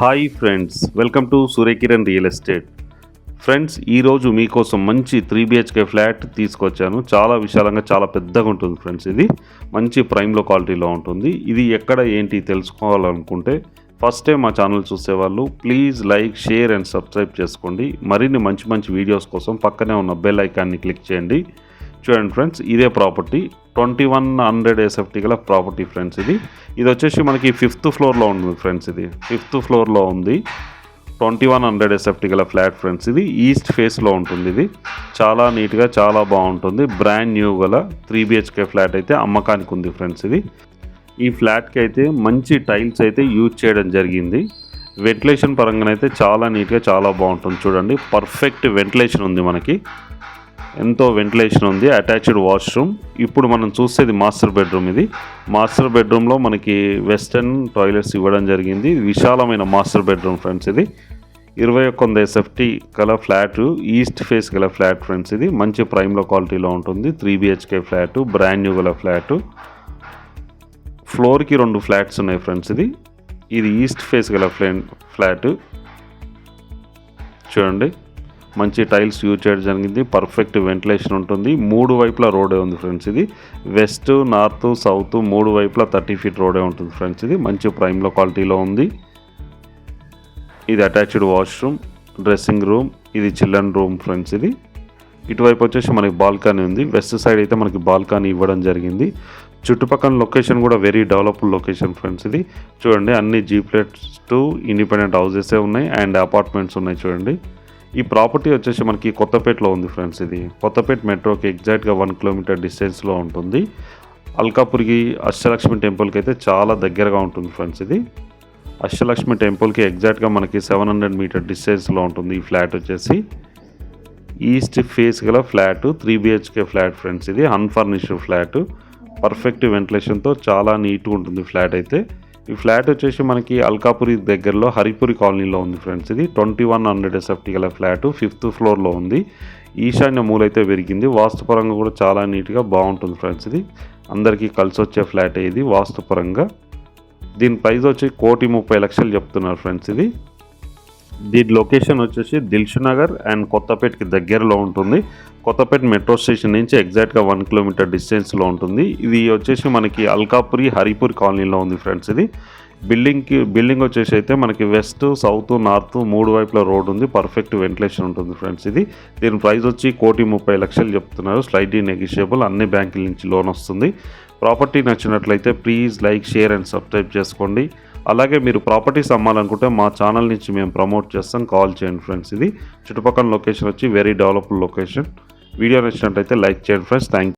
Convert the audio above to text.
Hi friends welcome to Suryakiran real estate. Friends ఈరోజు మీకోసం మంచి త్రీ బిహెచ్కే ఫ్లాట్ తీసుకొచ్చాను. చాలా విశాలంగా చాలా పెద్దగా ఉంటుంది ఫ్రెండ్స్ ఇది. మంచి ప్రైమ్లో క్వాలిటీలో ఉంటుంది. ఇది ఎక్కడ ఏంటి తెలుసుకోవాలనుకుంటే ఫస్ట్ టైం మా ఛానల్ చూసేవాళ్ళు please like share and subscribe చేసుకోండి. మరిన్ని మంచి మంచి వీడియోస్ కోసం పక్కనే ఉన్న బెల్ ఐకాన్ని క్లిక్ చేయండి. చూడండి ఫ్రెండ్స్ ఇదే property twenty one hundred SFT గల ప్రాపర్టీ ఫ్రెండ్స్ ఇది. ఇది వచ్చేసి మనకి ఫిఫ్త్ ఫ్లోర్లో ఉంటుంది ఫ్రెండ్స్ ఇది. ఫిఫ్త్ ఫ్లోర్లో ఉంది. ట్వంటీ వన్ హండ్రెడ్ ఎస్ఎఫ్టీ గల ఫ్లాట్ ఫ్రెండ్స్ ఇది. ఈస్ట్ ఫేస్లో ఉంటుంది ఇది. చాలా నీట్గా చాలా బాగుంటుంది. బ్రాండ్ న్యూ గల త్రీ బిహెచ్కే ఫ్లాట్ అయితే అమ్మకానికి ఉంది ఫ్రెండ్స్ ఇది. ఈ ఫ్లాట్కి అయితే మంచి టైల్స్ అయితే యూజ్ చేయడం జరిగింది. వెంటిలేషన్ పరంగానైతే చాలా నీట్గా చాలా బాగుంటుంది చూడండి. పర్ఫెక్ట్ వెంటిలేషన్ ఉంది మనకి. ఎంతో వెంటిలేషన్ ఉంది అటాచ్డ్ వాష్రూమ్. ఇప్పుడు మనం చూసేది మాస్టర్ బెడ్రూమ్ ఇది. మాస్టర్ బెడ్రూమ్లో మనకి వెస్టర్న్ టాయిలెట్స్ ఇవ్వడం జరిగింది. విశాలమైన మాస్టర్ బెడ్రూమ్ ఫ్రెండ్స్ ఇది. ఇరవై ఒక్క వంద ఎస్ఎఫ్టీ గల ఫ్లాట్ ఈస్ట్ ఫేస్ గల ఫ్లాట్ ఫ్రెండ్స్ ఇది. మంచి ప్రైమ్లో క్వాలిటీలో ఉంటుంది. Three BHK flat brand new గల ఫ్లాట్. ఫ్లోర్కి రెండు ఫ్లాట్స్ ఉన్నాయి ఫ్రెండ్స్ ఇది. ఇది ఈస్ట్ ఫేస్ గల ఫ్లాట్. చూడండి. మంచి టైల్స్ యూజ్ చేయడం జరిగింది. పర్ఫెక్ట్ వెంటిలేషన్ ఉంటుంది. మూడు వైపులా రోడే ఉంది ఫ్రెండ్స్ ఇది. వెస్ట్ నార్త్ సౌత్ మూడు వైపులా థర్టీ ఫీట్ రోడే ఉంటుంది ఫ్రెండ్స్ ఇది. మంచి ప్రైమ్లో క్వాలిటీలో ఉంది. ఇది అటాచ్డ్ వాష్రూమ్ డ్రెస్సింగ్ రూమ్ ఇది చిల్డ్రన్ రూమ్ ఫ్రెండ్స్ ఇది. ఇటువైపు వచ్చేసి మనకి బాల్కనీ ఉంది. వెస్ట్ సైడ్ అయితే మనకి బాల్కనీ ఇవ్వడం జరిగింది. చుట్టుపక్కల లొకేషన్ కూడా వెరీ డెవలప్డ్ లొకేషన్ ఫ్రెండ్స్ ఇది. చూడండి అన్ని జీప్లెట్స్ టు ఇండిపెండెంట్ హౌసెసే ఉన్నాయి. అండ్ అపార్ట్మెంట్స్ ఉన్నాయి చూడండి. ఈ ప్రాపర్టీ వచ్చేసి మనకి కొత్తపేటలో ఉంది ఫ్రెండ్స్ ఇది. కొత్తపేట మెట్రోకి ఎగ్జాక్ట్గా వన్ కిలోమీటర్ డిస్టెన్స్లో ఉంటుంది. అల్కాపురికి అష్టలక్ష్మి టెంపుల్కి అయితే చాలా దగ్గరగా ఉంటుంది ఫ్రెండ్స్ ఇది. అష్టలక్ష్మి టెంపుల్కి ఎగ్జాక్ట్గా మనకి సెవెన్ హండ్రెడ్ మీటర్ డిస్టెన్స్లో ఉంటుంది ఈ ఫ్లాట్ వచ్చేసి. ఈస్ట్ ఫేస్ గల flat three BHK flat friends ఇది. Unfurnished flat. పర్ఫెక్ట్ వెంటిలేషన్తో చాలా నీట్గా ఉంటుంది ఫ్లాట్ అయితే. ఈ ఫ్లాట్ వచ్చేసి మనకి అల్కాపురి దగ్గరలో హరిపురి కాలనీలో ఉంది ఫ్రెండ్స్. ఇది ట్వంటీ వన్ హండ్రెడ్ ఎస్ఎఫ్టీ గల ఫ్లాట్ ఫిఫ్త్ ఫ్లోర్లో ఉంది. ఈశాన్య మూలైతే పెరిగింది వాస్తుపరంగా కూడా చాలా నీట్గా బాగుంటుంది ఫ్రెండ్స్ ఇది. అందరికీ కలిసి వచ్చే ఫ్లాట్ ఇది వాస్తుపరంగా. దీని ప్రైస్ వచ్చి కోటి ముప్పై లక్షలు చెప్తున్నారు ఫ్రెండ్స్ ఇది. దీని లొకేషన్ వచ్చేసి దిల్షు నగర్ అండ్ కొత్తపేటకి దగ్గరలో ఉంటుంది. కొత్తపేట మెట్రో స్టేషన్ నుంచి ఎగ్జాక్ట్గా వన్ కిలోమీటర్ డిస్టెన్స్లో ఉంటుంది. ఇది వచ్చేసి మనకి అల్కాపురి హరిపూర్ కాలనీలో ఉంది ఫ్రెండ్స్ ఇది. బిల్డింగ్కి బిల్డింగ్ వచ్చేసి అయితే మనకి వెస్ట్ సౌత్ నార్త్ మూడు వైపుల రోడ్ ఉంది. పర్ఫెక్ట్ వెంటిలేషన్ ఉంటుంది ఫ్రెండ్స్ ఇది. దీని ప్రైస్ వచ్చి కోటి ముప్పై లక్షలు చెప్తున్నారు. స్లైడ్లీ నెగిషియబుల్ అన్ని బ్యాంకుల నుంచి లోన్ వస్తుంది. ప్రాపర్టీ నచ్చినట్లయితే please like share and subscribe చేసుకోండి. అలాగే మీరు ప్రాపర్టీస్ అమ్మాలనుకుంటే మా ఛానల్ నుంచి మేము ప్రమోట్ చేస్తాం. కాల్ చేయండి ఫ్రెండ్స్ ఇది. చుట్టుపక్కల లొకేషన్ వచ్చి వెరీ డెవలప్డ్ లొకేషన్. వీడియో నచ్చినట్లయితే లైక్ చేయండి ఫ్రెండ్స్. థ్యాంక్